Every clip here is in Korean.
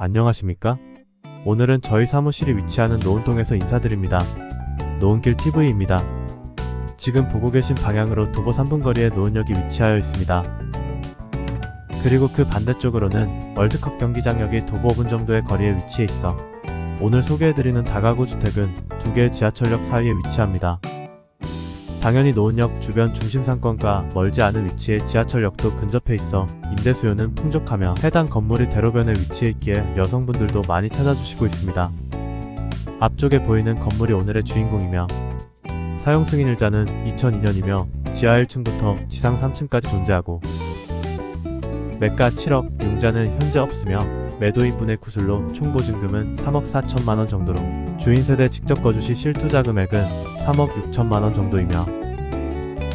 안녕하십니까? 오늘은 저희 사무실이 위치하는 노은동에서 인사드립니다. 노은길 TV입니다. 지금 보고 계신 방향으로 도보 3분 거리에 노은역이 위치하여 있습니다. 그리고 그 반대쪽으로는 월드컵 경기장역이 도보 5분 정도의 거리에 위치해 있어 오늘 소개해드리는 다가구 주택은 두 개의 지하철역 사이에 위치합니다. 당연히 노은역 주변 중심 상권과 멀지 않은 위치에 지하철역도 근접해 있어 임대 수요는 풍족하며 해당 건물이 대로변에 위치해 있기에 여성분들도 많이 찾아주시고 있습니다. 앞쪽에 보이는 건물이 오늘의 주인공이며 사용 승인일자는 2002년이며 지하 1층부터 지상 3층까지 존재하고 매가 7억, 융자는 현재 없으며 매도인분의 구슬로 총 보증금은 3억 4천만 원 정도로 주인 세대 직접 거주 시 실투자 금액은 3억 6천만 원 정도이며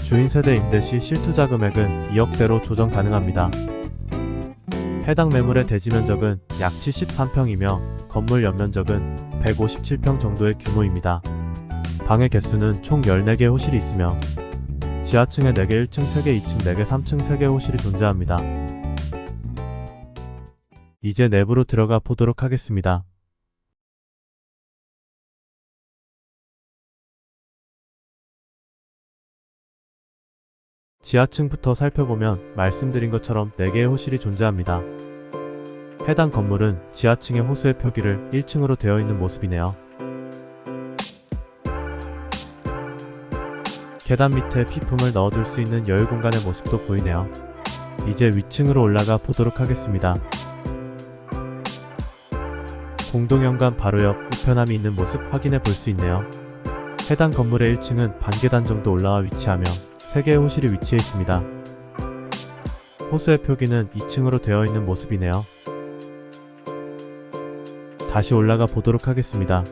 주인 세대 임대 시 실투자 금액은 2억대로 조정 가능합니다. 해당 매물의 대지 면적은 약 73평이며 건물 연면적은 157평 정도의 규모입니다. 방의 개수는 총 14개 호실이 있으며 지하층에 4개 1층 3개 2층 4개 3층 3개 호실이 존재합니다. 이제 내부로 들어가 보도록 하겠습니다. 지하층부터 살펴보면 말씀드린 것처럼 4개의 호실이 존재합니다. 해당 건물은 지하층의 호수의 표기를 1층으로 되어 있는 모습이네요. 계단 밑에 피품을 넣어둘 수 있는 여유 공간의 모습도 보이네요. 이제 위층으로 올라가 보도록 하겠습니다. 공동현관 바로 옆 우편함이 있는 모습 확인해 볼 수 있네요. 해당 건물의 1층은 반계단 정도 올라와 위치하며 3개의 호실이 위치해 있습니다. 호수의 표기는 2층으로 되어 있는 모습이네요. 다시 올라가 보도록 하겠습니다.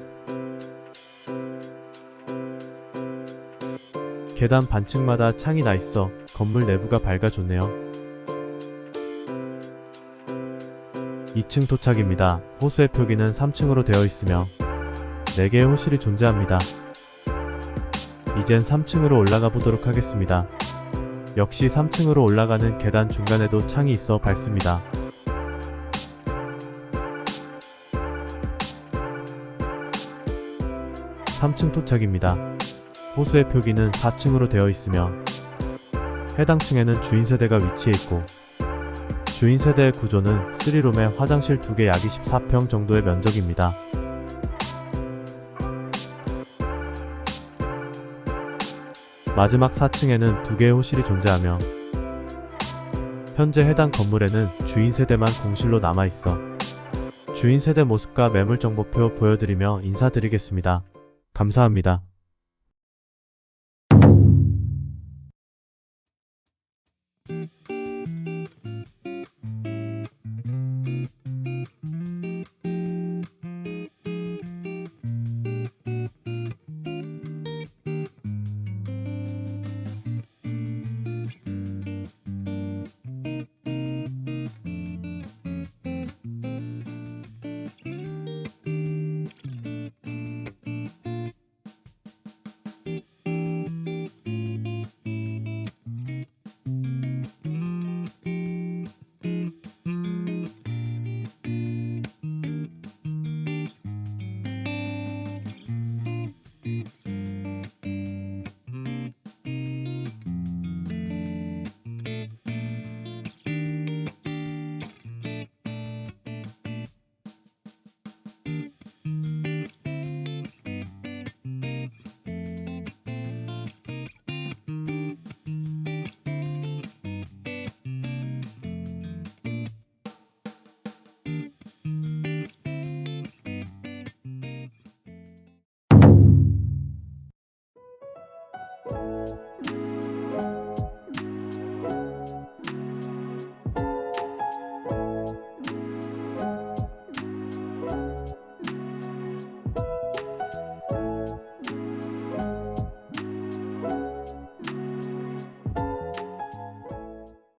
계단 반층마다 창이 나 있어 건물 내부가 밝아졌네요. 2층 도착입니다. 호수의 표기는 3층으로 되어 있으며 4개의 호실이 존재합니다. 이젠 3층으로 올라가 보도록 하겠습니다. 역시 3층으로 올라가는 계단 중간에도 창이 있어 밝습니다. (3층) 도착입니다. 호수의 표기는 4층으로 되어 있으며 해당 층에는 주인 세대가 위치해 있고 주인 세대의 구조는 3룸에 화장실 2개 약 24평 정도의 면적입니다. 마지막 4층에는 2개의 호실이 존재하며 현재 해당 건물에는 주인 세대만 공실로 남아있어 주인 세대 모습과 매물 정보표 보여드리며 인사드리겠습니다. 감사합니다.